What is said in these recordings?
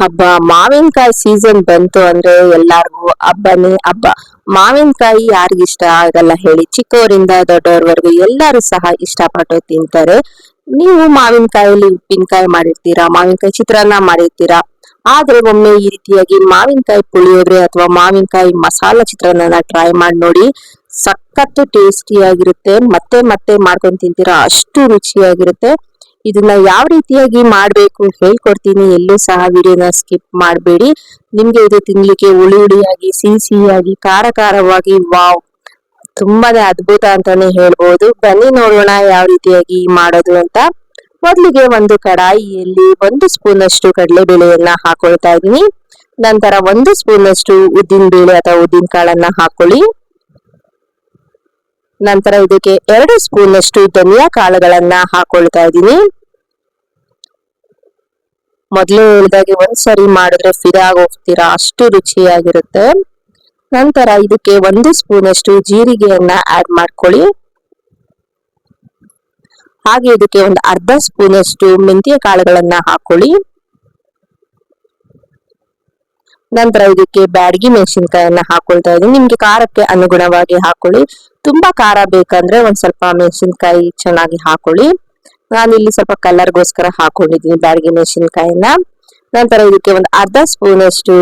ಹಬ್ಬ, ಮಾವಿನಕಾಯಿ ಸೀಸನ್ ಬಂತು ಅಂದ್ರೆ ಎಲ್ಲಾರ್ಗೂ ಹಬ್ಬನೇ ಹಬ್ಬ. ಮಾವಿನಕಾಯಿ ಯಾರಿಗಿಷ್ಟ ಆಗಲ್ಲ ಹೇಳಿ ಚಿಕ್ಕವರಿಂದ ದೊಡ್ಡವರವರೆಗೂ ಎಲ್ಲರೂ ಸಹ ಇಷ್ಟಪಟ್ಟು ತಿಂತಾರೆ. ನೀವು ಮಾವಿನಕಾಯಲ್ಲಿ ಉಪ್ಪಿನಕಾಯಿ ಮಾಡಿರ್ತೀರಾ, ಮಾವಿನಕಾಯಿ ಚಿತ್ರಾನ್ನ ಮಾಡಿರ್ತೀರಾ? ಆದ್ರೆ ಒಮ್ಮೆ ಈ ರೀತಿಯಾಗಿ ಮಾವಿನಕಾಯಿ ಪುಳಿಯೋಗರೆ ಅಥವಾ ಮಾವಿನಕಾಯಿ ಮಸಾಲ ಚಿತ್ರಾನ್ನ ಟ್ರೈ ಮಾಡಿ ನೋಡಿ, ಸಖತ್ತು ಟೇಸ್ಟಿಯಾಗಿರುತ್ತೆ ಮತ್ತೆ ಮತ್ತೆ ಮಾಡ್ಕೊಂಡು ತಿಂತೀರಾ, ಅಷ್ಟು ರುಚಿಯಾಗಿರುತ್ತೆ. ಇದನ್ನ ಯಾವ ರೀತಿಯಾಗಿ ಮಾಡಬೇಕು ಹೇಳ್ಕೊಡ್ತೀನಿ. ಎಲ್ಲೂ ಸಹ ವಿಡಿಯೋನ ಸ್ಕಿಪ್ ಮಾಡಬೇಡಿ. ನಿಮ್ಗೆ ಇದು ತಿನ್ಲಿಕ್ಕೆ ಹುಳಿ ಹುಳಿಯಾಗಿ ಸಿಹಿ ಸಿಹಿಯಾಗಿ ಖಾರ ವಾವ್! ತುಂಬಾನೇ ಅದ್ಭುತ ಅಂತಾನೆ ಹೇಳ್ಬೋದು. ಬನ್ನಿ ನೋಡೋಣ ಯಾವ ರೀತಿಯಾಗಿ ಮಾಡೋದು ಅಂತ. ಮೊದಲಿಗೆ ಒಂದು ಕಡಾಯಿಯಲ್ಲಿ ಒಂದು ಸ್ಪೂನ್ ಅಷ್ಟು ಕಡಲೆಬೇಳೆಯನ್ನ ಹಾಕೊಳ್ತಾ ಇದೀನಿ ನಂತರ ಒಂದು ಸ್ಪೂನ್ ಅಷ್ಟು ಉದ್ದಿನ ಬೇಳೆ ಅಥವಾ ಉದ್ದಿನ ಕಾಳನ್ನ ಹಾಕೊಳ್ಳಿ. ನಂತರ ಇದಕ್ಕೆ ಎರಡು ಸ್ಪೂನ್ ಅಷ್ಟು ಧನಿಯಾ ಕಾಳುಗಳನ್ನ ಹಾಕೊಳ್ತಾ ಇದ್ದೀನಿ. ಮೊದಲೇ ಹೇಳಿದಾಗೆ ಒಂದ್ಸರಿ ಮಾಡಿದ್ರೆ ಫಿರಾಗಿ ಹೋಗ್ತೀರಾ ಅಷ್ಟು ರುಚಿಯಾಗಿರುತ್ತೆ. ನಂತರ ಇದಕ್ಕೆ ಒಂದು ಸ್ಪೂನ್ ಅಷ್ಟು ಜೀರಿಗೆಯನ್ನ ಆಡ್ ಮಾಡ್ಕೊಳ್ಳಿ. ಹಾಗೆ ಇದಕ್ಕೆ ಒಂದು ಅರ್ಧ ಸ್ಪೂನ್ ಅಷ್ಟು ಮೆಂತ್ಯ ಕಾಳುಗಳನ್ನ ಹಾಕೊಳ್ಳಿ. ನಂತರ ಇದಕ್ಕೆ ಬ್ಯಾಡಗಿ ಮೆಣಸಿನ್ಕಾಯನ್ನ ಹಾಕೊಳ್ತಾ ಇದ್ದೀನಿ. ನಿಮ್ಗೆ ಖಾರಕ್ಕೆ ಅನುಗುಣವಾಗಿ ಹಾಕೊಳ್ಳಿ. ತುಂಬಾ ಖಾರ ಬೇಕಂದ್ರೆ ಒಂದ್ ಸ್ವಲ್ಪ ಮೆಣಸಿನ್ಕಾಯಿ ಚೆನ್ನಾಗಿ ಹಾಕೊಳ್ಳಿ. ನಾನು ಇಲ್ಲಿ ಸ್ವಲ್ಪ ಕಲರ್ಗೋಸ್ಕರ ಹಾಕೊಂಡಿದ್ದೀನಿ ಬ್ಯಾಡಗಿ ಮೆಣಸಿನ್ಕಾಯನ್ನ. ನಂತರ ಇದಕ್ಕೆ ಒಂದು ಅರ್ಧ ಸ್ಪೂನ್ ಅಷ್ಟು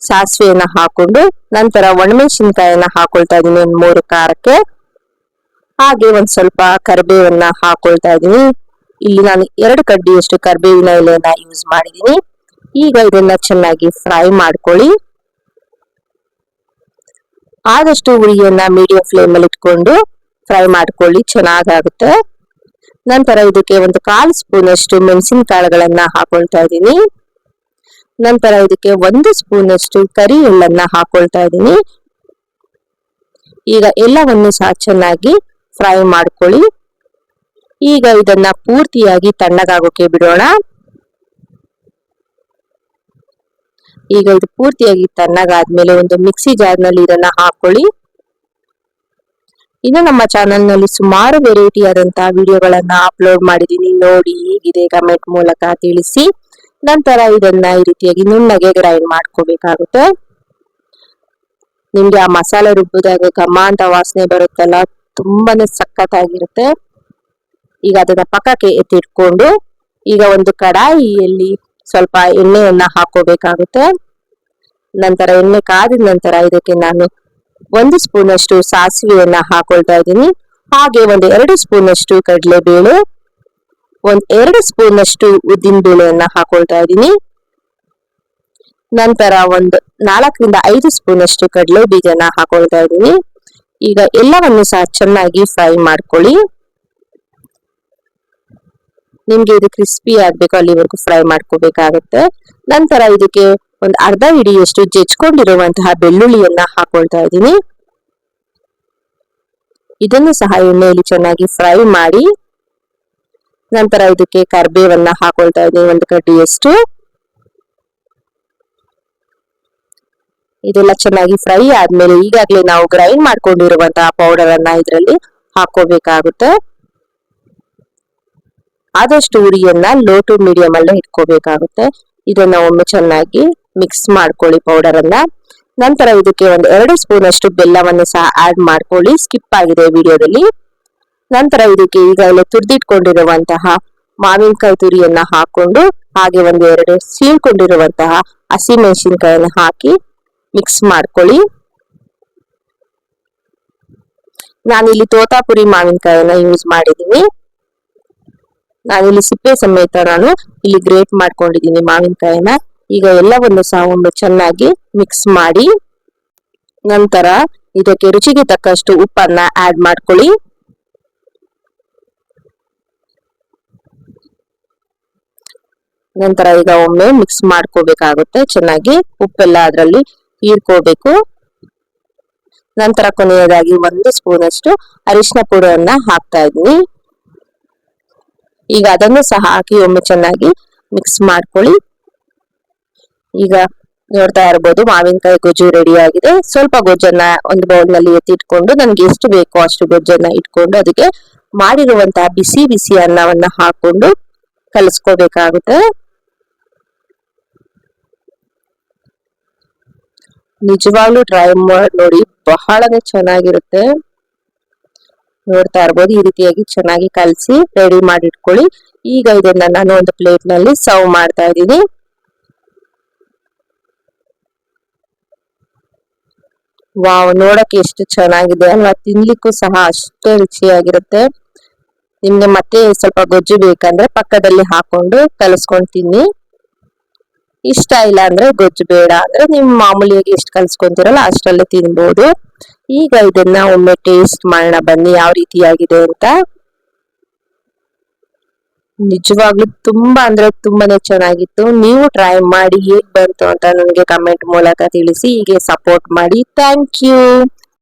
ಸಾಸಿವೆಯನ್ನ ಹಾಕೊಂಡು ನಂತರ ಒಣಮೆಣಸಿನ್ಕಾಯನ್ನ ಹಾಕೊಳ್ತಾ ಇದ್ದೀನಿ ಒಂದ್ ಮೂರು ಖಾರಕ್ಕೆ. ಹಾಗೆ ಒಂದ್ ಸ್ವಲ್ಪ ಕರಿಬೇವನ್ನ ಹಾಕೊಳ್ತಾ ಇದ್ದೀನಿ. ಇಲ್ಲಿ ನಾನು ಎರಡು ಕಡ್ಡಿಯಷ್ಟು ಕರಿಬೇವಿನ ಎಲೆಯನ್ನ ಯೂಸ್ ಮಾಡಿದ್ದೀನಿ. ಈಗ ಇದನ್ನ ಚೆನ್ನಾಗಿ ಫ್ರೈ ಮಾಡ್ಕೊಳ್ಳಿ. ಆದಷ್ಟು ಹುಳಿಯನ್ನ ಮೀಡಿಯಂ ಫ್ಲೇಮ್ ಅಲ್ಲಿ ಇಟ್ಕೊಂಡು ಫ್ರೈ ಮಾಡ್ಕೊಳ್ಳಿ, ಚೆನ್ನಾಗಾಗುತ್ತೆ. ನಂತರ ಇದಕ್ಕೆ ಒಂದು ಕಾಲು ಸ್ಪೂನ್ ಅಷ್ಟು ಮೆಣಸಿನ ಕಾಳುಗಳನ್ನ ಹಾಕೊಳ್ತಾ ಇದ್ದೀನಿ. ನಂತರ ಇದಕ್ಕೆ ಒಂದು ಸ್ಪೂನ್ ಅಷ್ಟು ಕರಿ ಎಳ್ಳನ್ನ ಹಾಕೊಳ್ತಾ ಇದ್ದೀನಿ. ಈಗ ಎಲ್ಲವನ್ನು ಸಹ ಚೆನ್ನಾಗಿ ಫ್ರೈ ಮಾಡ್ಕೊಳ್ಳಿ. ಈಗ ಇದನ್ನ ಪೂರ್ತಿಯಾಗಿ ತಣ್ಣಗಾಗೋಕೆ ಬಿಡೋಣ. ಈಗ ಇದು ಪೂರ್ತಿಯಾಗಿ ತಣ್ಣಗಾದ್ಮೇಲೆ ಒಂದು ಮಿಕ್ಸಿ ಜಾರ್ನಲ್ಲಿ ಇದನ್ನ ಹಾಕೊಳ್ಳಿ. ಇನ್ನು ನಮ್ಮ ಚಾನೆಲ್ನಲ್ಲಿ ಸುಮಾರು ವೆರೈಟಿ ಆದಂತಹ ವಿಡಿಯೋಗಳನ್ನ ಅಪ್ಲೋಡ್ ಮಾಡಿದೀನಿ ನೋಡಿ ಹೇಗಿದೆ ಕಮೆಂಟ್ ಮೂಲಕ ತಿಳಿಸಿ. ನಂತರ ಇದನ್ನ ಈ ರೀತಿಯಾಗಿ ನುಣ್ಣಗೆ ಗ್ರೈಂಡ್ ಮಾಡ್ಕೋಬೇಕಾಗುತ್ತೆ. ನಿಮ್ಗೆ ಆ ಮಸಾಲೆ ರುಬ್ಬಿದಾಗ ಘಮ ಅಂತ ವಾಸನೆ ಬರುತ್ತಲ್ಲ, ತುಂಬಾನೇ ಸಖತ್ತಾಗಿರುತ್ತೆ. ಈಗ ಅದನ್ನ ಪಕ್ಕಕ್ಕೆ ಎತ್ತಿಟ್ಕೊಂಡು ಈಗ ಒಂದು ಕಡಾಯಿಯಲ್ಲಿ ಸ್ವಲ್ಪ ಎಣ್ಣೆಯನ್ನ ಹಾಕೋಬೇಕಾಗುತ್ತೆ ನಂತರ ಎಣ್ಣೆ ಕಾದಿದ ನಂತರ ಇದಕ್ಕೆ ನಾನು ಒಂದು ಸ್ಪೂನ್ ಅಷ್ಟು ಸಾಸಿವೆಯನ್ನ ಹಾಕೊಳ್ತಾ ಇದ್ದೀನಿ. ಹಾಗೆ ಒಂದು ಎರಡು ಸ್ಪೂನ್ ಅಷ್ಟು ಕಡಲೆಬೇಳೆ, ಒಂದ್ ಎರಡು ಸ್ಪೂನ್ ಅಷ್ಟು ಉದ್ದಿನ ಬೇಳೆಯನ್ನ ಹಾಕೊಳ್ತಾ ಇದ್ದೀನಿ. ನಂತರ ಒಂದು ನಾಲ್ಕರಿಂದ ಐದು ಸ್ಪೂನ್ ಅಷ್ಟು ಕಡಲೆ ಬೀಜನ ಹಾಕೊಳ್ತಾ ಇದ್ದೀನಿ. ಈಗ ಎಲ್ಲವನ್ನು ಸಹ ಚೆನ್ನಾಗಿ ಫ್ರೈ ಮಾಡ್ಕೊಳ್ಳಿ. ನಿಮ್ಗೆ ಇದು ಕ್ರಿಸ್ಪಿ ಆಗ್ಬೇಕು, ಅಲ್ಲಿವರೆಗೂ ಫ್ರೈ ಮಾಡ್ಕೋಬೇಕಾಗುತ್ತೆ. ನಂತರ ಇದಕ್ಕೆ ಒಂದು ಅರ್ಧ ಹಿಡಿಯಷ್ಟು ಜಜ್ಕೊಂಡಿರುವಂತಹ ಬೆಳ್ಳುಳ್ಳಿಯನ್ನ ಹಾಕೊಳ್ತಾ ಇದ್ದೀನಿ. ಇದನ್ನು ಸಹ ಎಣ್ಣೆಯಲ್ಲಿ ಚೆನ್ನಾಗಿ ಫ್ರೈ ಮಾಡಿ ನಂತರ ಇದಕ್ಕೆ ಕರ್ಬೇವನ್ನ ಹಾಕೊಳ್ತಾ ಇದ್ದೀನಿ ಒಂದು ಕಡ್ಡಿಯಷ್ಟು. ಇದೆಲ್ಲ ಚೆನ್ನಾಗಿ ಫ್ರೈ ಆದ್ಮೇಲೆ ಈಗಾಗಲೇ ನಾವು ಗ್ರೈಂಡ್ ಮಾಡ್ಕೊಂಡಿರುವಂತಹ ಪೌಡರ್ ಅನ್ನ ಇದರಲ್ಲಿ ಹಾಕೋಬೇಕಾಗುತ್ತೆ ಆದಷ್ಟು ಉರಿಯನ್ನ ಲೋ ಟು ಮೀಡಿಯಂ ಅಲ್ಲೇ ಇಟ್ಕೋಬೇಕಾಗುತ್ತೆ. ಇದನ್ನ ಒಮ್ಮೆ ಚೆನ್ನಾಗಿ ಮಿಕ್ಸ್ ಮಾಡ್ಕೊಳ್ಳಿ ಪೌಡರ್ ಅನ್ನ. ನಂತರ ಇದಕ್ಕೆ ಒಂದು ಎರಡು ಸ್ಪೂನ್ ಅಷ್ಟು ಬೆಲ್ಲವನ್ನು ಸಹ ಆಡ್ ಮಾಡ್ಕೊಳ್ಳಿ. ಸ್ಕಿಪ್ ಆಗಿದೆ ವಿಡಿಯೋದಲ್ಲಿ. ನಂತರ ಇದಕ್ಕೆ ಈಗಾಗಲೇ ತುರ್ದಿಟ್ಕೊಂಡಿರುವಂತಹ ಮಾವಿನಕಾಯಿ ತುರಿಯನ್ನ ಹಾಕೊಂಡು ಹಾಗೆ ಒಂದು ಎರಡು ಸೀಳ್ಕೊಂಡಿರುವಂತಹ ಹಸಿ ಮೆಣಸಿನಕಾಯಿನ ಹಾಕಿ ಮಿಕ್ಸ್ ಮಾಡ್ಕೊಳ್ಳಿ. ನಾನಿಲ್ಲಿ ತೋತಾಪುರಿ ಮಾವಿನಕಾಯಿಯನ್ನ ಯೂಸ್ ಮಾಡಿದ್ದೀನಿ. ನಾನಿಲ್ಲಿ ಸಿಪ್ಪೆ ಸಮೇತ ನಾನು ಇಲ್ಲಿ ಗ್ರೇಟ್ ಮಾಡ್ಕೊಂಡಿದ್ದೀನಿ ಮಾವಿನಕಾಯಿನ ಈಗ ಎಲ್ಲವನ್ನು ಸಹ ಒಂದು ಚೆನ್ನಾಗಿ ಮಿಕ್ಸ್ ಮಾಡಿ, ನಂತರ ಇದಕ್ಕೆ ರುಚಿಗೆ ತಕ್ಕಷ್ಟು ಉಪ್ಪನ್ನ ಆಡ್ ಮಾಡ್ಕೊಳ್ಳಿ. ನಂತರ ಈಗ ಒಮ್ಮೆ ಮಿಕ್ಸ್ ಮಾಡ್ಕೋಬೇಕಾಗುತ್ತೆ, ಚೆನ್ನಾಗಿ ಉಪ್ಪೆಲ್ಲ ಅದರಲ್ಲಿ ಹೀರ್ಕೋಬೇಕು. ನಂತರ ಕೊನೆಯದಾಗಿ ಒಂದು ಸ್ಪೂನ್ ಅಷ್ಟು ಅರಿಶಿನ ಪುಡಿಯನ್ನ ಹಾಕ್ತಾ ಇದ್ವಿ. ಈಗ ಅದನ್ನು ಸಹ ಹಾಕಿ ಒಮ್ಮೆ ಚೆನ್ನಾಗಿ ಮಿಕ್ಸ್ ಮಾಡ್ಕೊಳ್ಳಿ. ಈಗ ನೋಡ್ತಾ ಇರ್ಬೋದು ಮಾವಿನಕಾಯಿ ಗೊಜ್ಜು ರೆಡಿ ಆಗಿದೆ. ಸ್ವಲ್ಪ ಗೊಜ್ಜನ್ನ ಒಂದು ಬೌಲ್ನಲ್ಲಿ ಎತ್ತಿಟ್ಕೊಂಡು ನನ್ಗೆ ಎಷ್ಟು ಬೇಕೋ ಅಷ್ಟು ಗೊಜ್ಜನ್ನ ಇಟ್ಕೊಂಡು ಅದಕ್ಕೆ ಮಾಡಿರುವಂತಹ ಬಿಸಿ ಬಿಸಿ ಅನ್ನವನ್ನ ಹಾಕೊಂಡು ಕಲಿಸ್ಕೋಬೇಕಾಗುತ್ತೆ. ನಿಜವಾಗ್ಲೂ ಟ್ರೈ ಮಾಡಿ, ನೋಡಿ ಬಹಳನೇ ಚೆನ್ನಾಗಿರುತ್ತೆ. ನೋಡ್ತಾ ಇರ್ಬೋದು ಈ ರೀತಿಯಾಗಿ ಚೆನ್ನಾಗಿ ಕಲಸಿ ರೆಡಿ ಮಾಡಿ ಇಟ್ಕೊಳ್ಳಿ ಈಗ ಇದನ್ನ ನಾನು ಒಂದು ಪ್ಲೇಟ್ನಲ್ಲಿ ಸರ್ವ್ ಮಾಡ್ತಾ ಇದ್ದೀನಿ. ವಾವ್ ನೋಡಕ್ಕೆ ಎಷ್ಟು ಚೆನ್ನಾಗಿದೆ ಅಲ್ವಾ ತಿನ್ಲಿಕ್ಕೂ ಸಹ ಅಷ್ಟೇ ರುಚಿಯಾಗಿರುತ್ತೆ. ನಿಮ್ಗೆ ಮತ್ತೆ ಸ್ವಲ್ಪ ಗೊಜ್ಜು ಬೇಕಂದ್ರೆ ಪಕ್ಕದಲ್ಲಿ ಹಾಕೊಂಡು ಕಲಸ್ಕೊಂಡು ತಿನ್ನಿ. ಇಷ್ಟ ಇಲ್ಲ ಅಂದ್ರೆ ಗೊಜ್ಜು ಬೇಡ. ಅಂದ್ರೆ ನೀವು ಮಾಮೂಲಿಯಾಗಿ ಎಷ್ಟು ಕಲ್ಸ್ಕೊಂತಿರಲ್ಲ ಅಷ್ಟರಲ್ಲೇ ತಿನ್ಬೋದು. ಈಗ ಇದನ್ನ ಒಮ್ಮೆ ಟೇಸ್ಟ್ ಮಾಡೋಣ ಬನ್ನಿ, ಯಾವ ರೀತಿಯಾಗಿದೆ ಅಂತ. ನಿಜವಾಗ್ಲೂ ತುಂಬಾ ಅಂದ್ರೆ ತುಂಬಾನೇ ಚೆನ್ನಾಗಿತ್ತು. ನೀವು ಟ್ರೈ ಮಾಡಿ ಹೇಗ್ ಬಂತು ಅಂತ ನನಗೆ ಕಮೆಂಟ್ ಮೂಲಕ ತಿಳಿಸಿ, ಹೀಗೆ ಸಪೋರ್ಟ್ ಮಾಡಿ. Thank you